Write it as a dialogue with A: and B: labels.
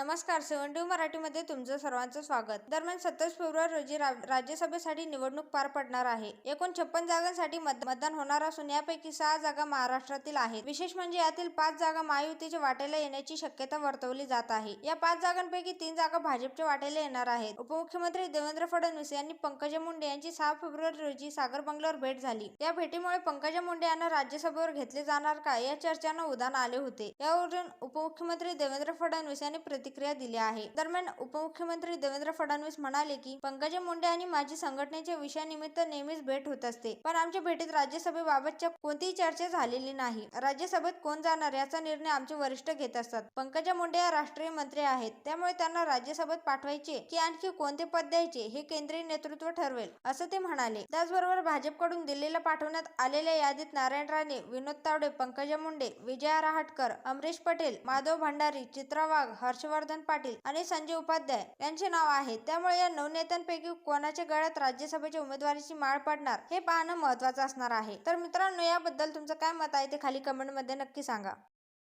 A: नमस्कार सेवन सेव्हन्टी मराठीमध्ये तुमचं सर्वांचं स्वागत. दरम्यान सत्तावीस फेब्रुवारी रोजी रा- राज्यसभेसाठी निवडणूक पार पडणार आहे. एकूण छप्पन जागांसाठी मत- मतदान होणार असून यापैकी सहा जागा महाराष्ट्रातील आहेत. विशेष म्हणजे यातील पाच जागा महायुतीच्या वाटेला येण्याची शक्यता वर्तवली जात आहे. या पाच जागांपैकी तीन जागा भाजपच्या वाटेला येणार आहेत. उपमुख्यमंत्री देवेंद्र फडणवीस यांनी पंकजा मुंडे यांची सहा फेब्रुवारी रोजी सागर बंगल्यावर भेट झाली. या भेटीमुळे पंकजा मुंडे यांना राज्यसभेवर घेतले जाणार का या चर्चांना उधाण आले होते. यावरून उपमुख्यमंत्री देवेंद्र फडणवीस यांनी प्रतिक्रिया दिली आहे. दरम्यान उपमुख्यमंत्री देवेंद्र फडणवीस म्हणाले की पंकजा मुंडे आणि माझी संघटनेच्या विषयानिमित्त नेहमीच भेट होत असते. पण आमच्या भेटीत राज्यसभेबाबतच्या कोणतीही चर्चा झालेली नाही. राज्यसभेत कोण जाणार याचा निर्णय आमचे वरिष्ठ घेत असतात. पंकजा मुंडे या राष्ट्रीय मंत्री आहेत. त्यामुळे त्यांना राज्यसभेत पाठवायचे की आणखी कोणते पद द्यायचे हे केंद्रीय नेतृत्व ठरवेल असं ते म्हणाले. त्याचबरोबर भाजपकडून दिल्लीला पाठवण्यात आलेल्या यादीत नारायण राणे विनोद तावडे पंकजा मुंडे विजया रहाटकर अमरीश पटेल माधव भंडारी चित्रा वाघ हर्षवर्धन पाटील आणि संजय उपाध्याय यांचे नाव आहे. त्यामुळे या नवनेत्यांपैकी कोणाच्या गळ्यात राज्यसभेच्या उमेदवारीची माळ पडणार हे पाहणं महत्वाचं असणार आहे. तर मित्रांनो याबद्दल तुमचं काय मत आहे ते खाली कमेंटमध्ये नक्की सांगा.